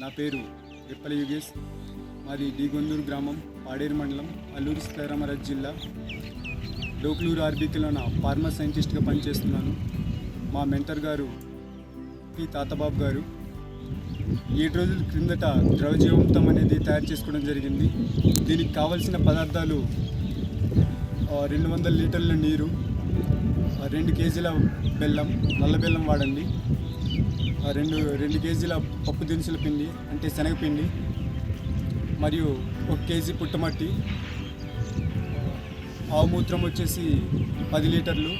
నా పేరు విప్పల యుగేష్. మాది డీగొందూరు గ్రామం పాడేరు మండలం అల్లూరు సీతారామరాజు జిల్లా. డోక్లూరు ఆర్బీకేలో నా ఫార్మా సైంటిస్ట్గా పనిచేస్తున్నాను. మా మెంటర్ గారు పి. తాతబాబు గారు. ఏడు రోజుల క్రిందట ద్రవజీవంతం అనేది తయారు చేసుకోవడం జరిగింది. దీనికి కావలసిన పదార్థాలు రెండు వందల లీటర్ల నీరు రెండు కేజీల బెల్లం నల్ల బెల్లం వాడండి. రెండు రెండు కేజీల పప్పు దినుసుల పిండి అంటే శనగపిండి మరియు ఒక కేజీ పుట్టమట్టి. ఆవు మూత్రం వచ్చేసి పది లీటర్లు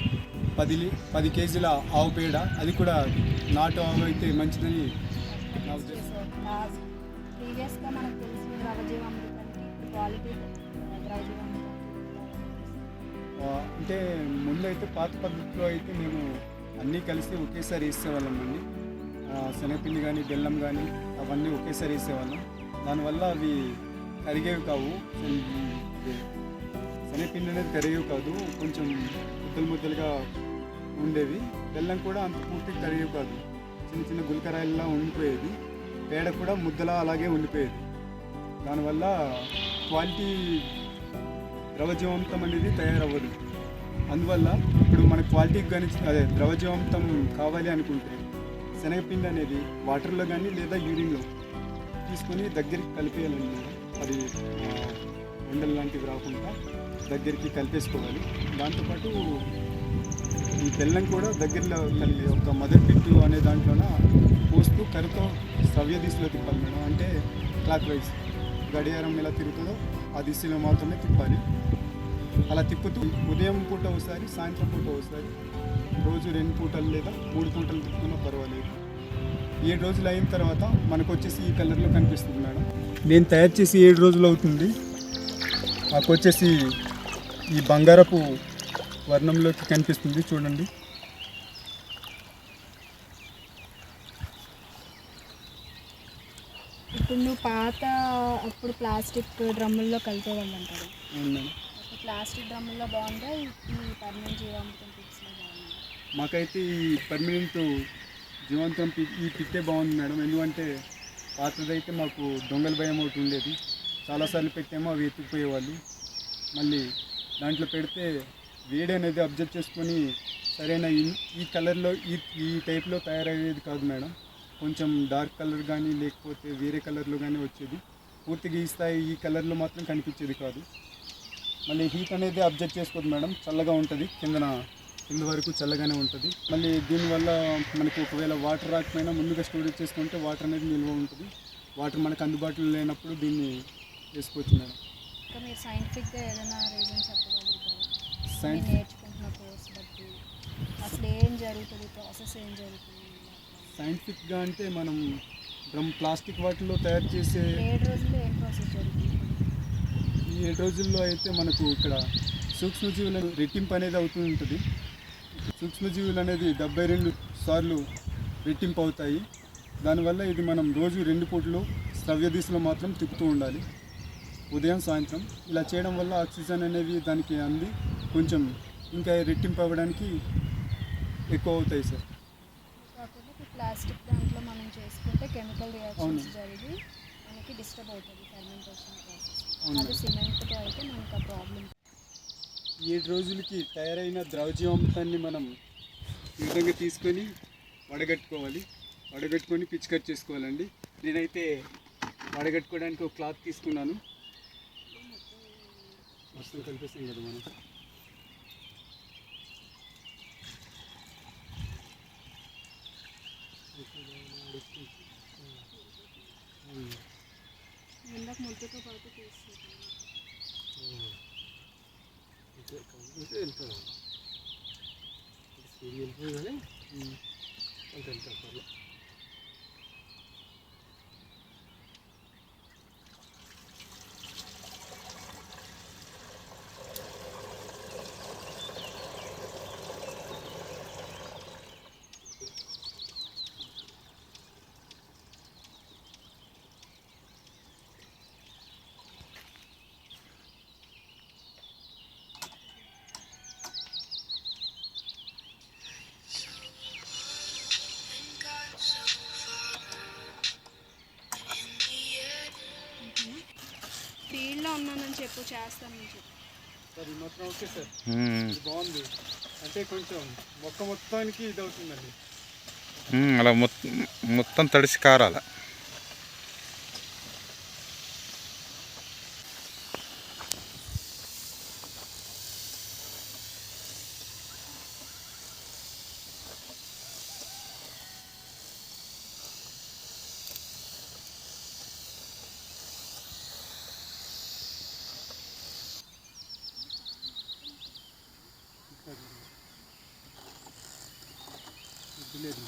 పది లీ పది కేజీల ఆవు పేడ. అది కూడా నాటు ఆవు అయితే మంచిదని నా ఉద్దేశం ప్రీవియస్గా మనకు తెలిసిన ద్రవజీవామృతానికి ఇప్పుడు క్వాలిటీ ద్రవజీవామృతం. ఆ, అంటే ముందు అయితే పాత పద్ధతిలో అయితే మేము అన్నీ కలిసి ఒకేసారి వేసేవాళ్ళం అండి ఆ, శనగపిండి కానీ బెల్లం కానీ అవన్నీ ఒకేసారి వేసేవాళ్ళం. దానివల్ల అవి కరిగేవి కావు. శనగపిండి అనేది కరిగేవి కాదు. కొంచెం ముద్దలు ముద్దలుగా ఉండేవి. బెల్లం కూడా అంత పూర్తిగా కరిగేవి కాదు. చిన్న చిన్న గులకరాయిలా ఉండిపోయేది. పేడ కూడా ముద్దలా అలాగే ఉండిపోయేది. దానివల్ల క్వాలిటీ ద్రవజీవంతం అనేది తయారవ్వదు. అందువల్ల ఇప్పుడు మన క్వాలిటీకి కానీ అదే ద్రవజీవంతం కావాలి అనుకుంటే శనగపిండి అనేది వాటర్లో కానీ లేదా యూరిన్లో తీసుకొని దగ్గరికి కలిపేయాలండి. అది ఉండలు లాంటివి రాకుండా దగ్గరికి కలిపేసుకోవాలి. దాంతోపాటు ఈ బెల్లం కూడా దగ్గరలో కలిగి ఒక మదర్ పిట్టు అనే దాంట్లోన పోస్తూ కరుతో సవ్య దిశలో తిప్పాలి మేడం. అంటే క్లాక్ వైజ్ గడియారం ఎలా తిరుగుతుందో ఆ దిశలో మాత్రమే తిప్పాలి. అలా తిప్పుతూ ఉదయం పూట ఒకసారి సాయంత్రం పూట ఒకసారి రోజు రెండు పూటలు లేదా మూడు పూటలు తిప్పుకున్నా పర్వాలేదు. ఏడు రోజులు అయిన తర్వాత మనకు వచ్చేసి ఈ కలర్లో కనిపిస్తుంది మేడం. నేను తయారు చేసి ఏడు రోజులు అవుతుంది. మాకు వచ్చేసి ఈ బంగారపు వర్ణంలోకి కనిపిస్తుంది. చూడండి. ఇప్పుడు నువ్వు పాత అప్పుడు ప్లాస్టిక్ డ్రమ్ముల్లో కలిపేవాళ్ళు అంటారు. ప్లాస్టిక్ డ్రమ్ముల్లో బాగుందా? ఈ పర్మనెంట్ జీవామృతం మాకైతే ఈ పర్మనెంట్ జీవంతం ఈ పిట్టే బాగుంది మేడం. ఎందుకంటే పాతదైతే మాకు దొంగల భయం ఒకటి ఉండేది. చాలాసార్లు పెట్టామో అవి ఎత్తుకుపోయేవాళ్ళు. మళ్ళీ దాంట్లో పెడితే వేడి అనేది అబ్జర్వ్ చేసుకొని సరైన ఈ- ఈ కలర్లో ఈ ఈ టైప్లో తయారయ్యేది కాదు మేడం. కొంచెం డార్క్ కలర్ కానీ లేకపోతే వేరే కలర్లో కానీ వచ్చేది. పూర్తిగా ఈ స్థాయి ఈ కలర్లో మాత్రం కనిపించేది కాదు. మళ్ళీ హీట్ అనేది అబ్జర్వ్ చేసుకోదు మేడం. చల్లగా ఉంటుంది. కిందన కింద వరకు చల్లగానే ఉంటుంది. మళ్ళీ దీనివల్ల మనకి ఒకవేళ వాటర్ రాకపోయినా ముందుగా స్టోరేజ్ చేసుకుంటే వాటర్ అనేది నిల్వ ఉంటుంది. వాటర్ మనకు అందుబాటులో లేనప్పుడు దీన్ని వేసుకోవచ్చు మేడం. సైంటిఫిక్గా ఏదైనా రీజన్ చెప్పగలుగుతారా? మీరు సైన్స్ నేర్చుకుంటున్న కోర్స్ బట్టి. అసలు ఏం జరుగుతుంది? ప్రాసెస్ ఏం జరుగుతుంది? సైంటిఫిక్గా అంటే మనం డ్రమ్ ప్లాస్టిక్ వాటిలో తయారు చేసే ఏడు రోజుల్లో ఏం ప్రాసెస్ జరుగుతుంది? ఈ ఏడు రోజుల్లో అయితే మనకు ఇక్కడ సూక్ష్మజీవుల రెట్టింపు అనేది అవుతూ ఉంటుంది. సూక్ష్మజీవులు అనేది డెబ్బై రెండు సార్లు రెట్టింపు అవుతాయి దానివల్ల ఇది మనం రోజు రెండు పూటలు శ్రవ్య దిశలో మాత్రం తిప్పుతూ ఉండాలి ఉదయం సాయంత్రం ఇలా చేయడం వల్ల ఆక్సిజన్ అనేది దానికి అంది కొంచెం ఇంకా రెట్టింపు అవ్వడానికి ఎక్కువ అవుతాయి సార్ ప్లాస్టిక్ దాంట్లో మనం చేసుకుంటే కెమికల్ రియాక్షన్స్ అవును. జరిగి మనకి డిస్టర్బ్ అవుతుంది ఫర్మెంటేషన్ ప్రాసెస్ అవును. అది సిమెంట్తో అయితే మనకు ఆ ప్రాబ్లం ఏడు రోజులకి తయారైన ద్రవజీవాంతాన్ని మనం ఈ విధంగా తీసుకొని వడగట్టుకోవాలి. వడగట్టుకొని పిచ్ కట్ చేసుకోవాలండి. నేనైతే వడగట్టుకోవడానికి ఒక క్లాత్ తీసుకున్నాను. మొత్తం కలిపేస్తాం కదా మనం ముద్దతో పాటు వెళ్తాను స్పీడ్ వెళ్ళిపోయి కానీ అంత వెళ్తాను ఉన్నానని చెప్పు చేస్తానని చెప్పు. సార్ ఈ మాత్రం ఓకే సార్. ఇది బాగుంది. అంటే కొంచెం మొక్క మొత్తానికి ఇది అవుతుందండి. అలా మొత్తం మొత్తం తడిసి కారాల. లేదు.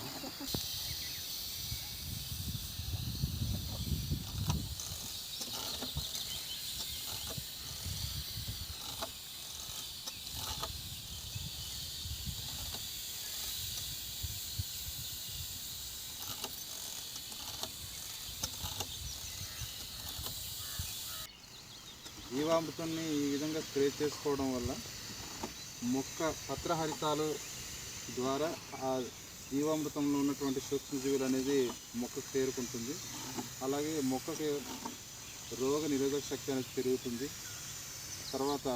జీవామృతాన్ని ఈ విధంగా స్ప్రే చేసుకోవడం వల్ల మొక్క పత్రహరితాలు ద్వారా ఆ జీవామృతంలో ఉన్నటువంటి సూక్ష్మజీవులు అనేది మొక్కకు చేరుకుంటుంది. అలాగే మొక్కకి రోగ నిరోధక శక్తి అనేది పెరుగుతుంది. తర్వాత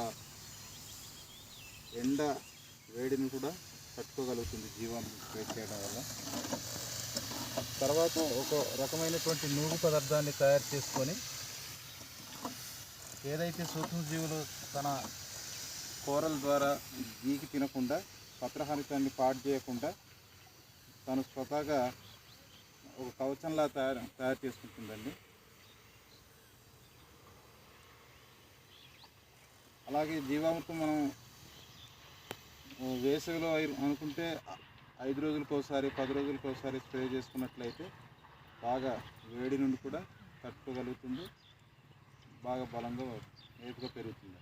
ఎండ వేడిని కూడా తట్టుకోగలుగుతుంది జీవామృతం స్ప్రే చేయడం వల్ల. తర్వాత ఒక రకమైనటువంటి నూగు పదార్థాన్ని తయారు చేసుకొని ఏదైతే సూక్ష్మజీవులు తన కూరల ద్వారా గీకి తినకుండా పత్రహరితాన్ని పాడు చేయకుండా తను స్వతహాగా ఒక కవచంలా తయారు తయారు చేసుకుంటుందండి. అలాగే జీవామృతం మనం వేసవిలో అనుకుంటే ఐదు రోజులకోసారి పది రోజులకోసారి స్ప్రే చేసుకున్నట్లయితే బాగా వేడి నుండి కూడా తట్టుకోగలుగుతుంది. బాగా బలంగా ఏపుగా పెరుగుతుంది.